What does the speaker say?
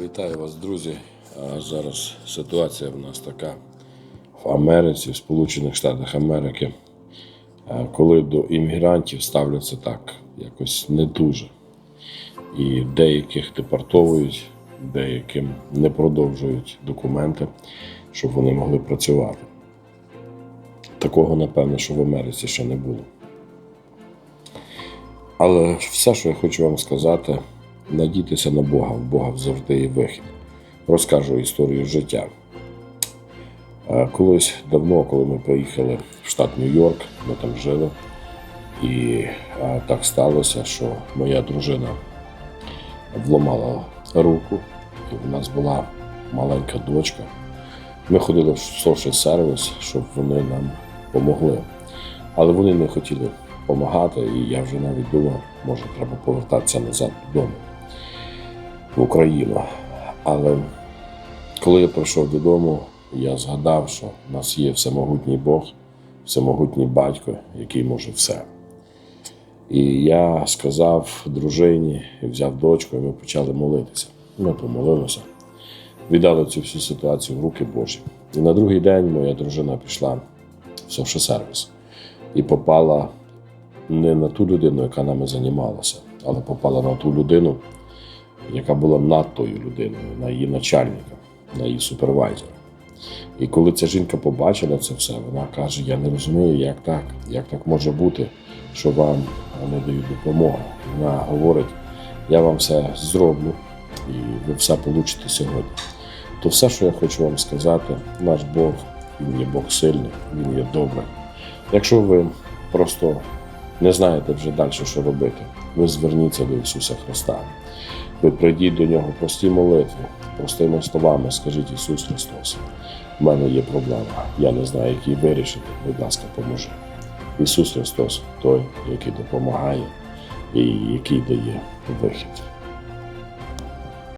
Вітаю вас, друзі. Зараз ситуація в нас така в Америці, в Сполучених Штатах Америки, коли до іммігрантів ставляться так якось не дуже. І деяких депортовують, деяким не продовжують документи, щоб вони могли працювати. Такого, напевно, що в Америці ще не було. Але все, що я хочу вам сказати, надійтеся на Бога, в Бога завжди є вихід. Розкажу історію життя. Е, Колись давно, коли ми приїхали в штат Нью-Йорк, ми там жили, і е, так сталося, що моя дружина вломала руку, і в нас була маленька дочка. Ми ходили в social сервіс, щоб вони нам допомогли. Але вони не хотіли допомагати, і я вже навіть думав, може, треба повертатися назад додому в Україну. Але коли я прийшов додому, я згадав, що в нас є всемогутній Бог, всемогутній батько, який може все. І я сказав дружині, взяв дочку, і ми почали молитися. Ми помолилися, віддали цю всю ситуацію в руки Божі. І на другий день моя дружина пішла в social сервіс і попала не на ту людину, яка нами займалася, але попала на ту людину, яка була над тою людиною, на її начальника, на її супервайзера. І коли ця жінка побачила це все, вона каже: Я не розумію, як так, як так може бути, що вам не дають допомогу. Вона говорить, я вам все зроблю, і ви все получите сьогодні. То все, що я хочу вам сказати, наш Бог, Він є Бог сильний, Він є добрий. Якщо ви просто не знаєте вже далі, що робити, ви зверніться до Ісуса Христа. Ви прийдіть до Нього прості молитви, простими словами, скажіть Ісус Христос, в мене є проблема, я не знаю, як її вирішити, будь ласка, поможи. Ісус Христос той, який допомагає і який дає вихід.